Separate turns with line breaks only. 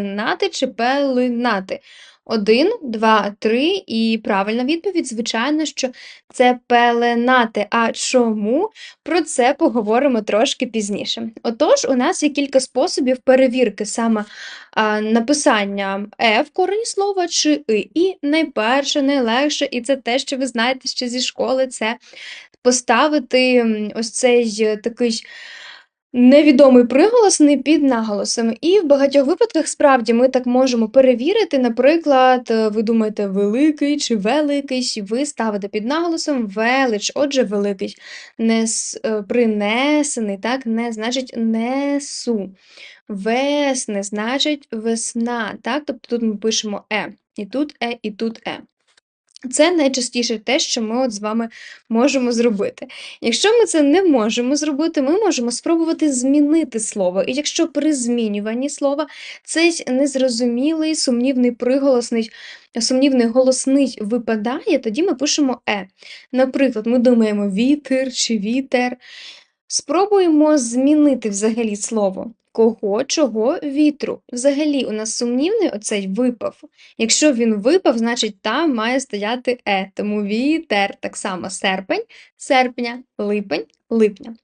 Нати чи пеленати? Один, два, три. І правильна відповідь, звичайно, що це пеленати. А чому? Про це поговоримо трошки пізніше. Отож, у нас є кілька способів перевірки саме а, написання е в корені слова чи и. І найперше, найлегше, і це те, що ви знаєте ще зі школи, це поставити ось цей такий невідомий приголосний під наголосом. І в багатьох випадках справді ми так можемо перевірити. Наприклад, е, ви думаєте великий чи великий, ви ставите під наголосом велич, отже, великий. Нес, е, принесений, так, не значить несу. Весни значить весна, так? Тобто тут ми пишемо е, і тут е, і тут е. Це найчастіше те, що ми от з вами можемо зробити. Якщо ми це не можемо зробити, ми можемо спробувати змінити слово. І якщо при змінюванні слова цей незрозумілий, сумнівний приголосний, сумнівний голосний випадає, тоді ми пишемо е. Наприклад, ми думаємо вітер чи вітер. Спробуємо змінити взагалі слово. Кого, чого, вітру. Взагалі, у нас сумнівний оцей випав. Якщо він випав, значить там має стояти е. Тому вітер так само серпень, серпня, липень, липня.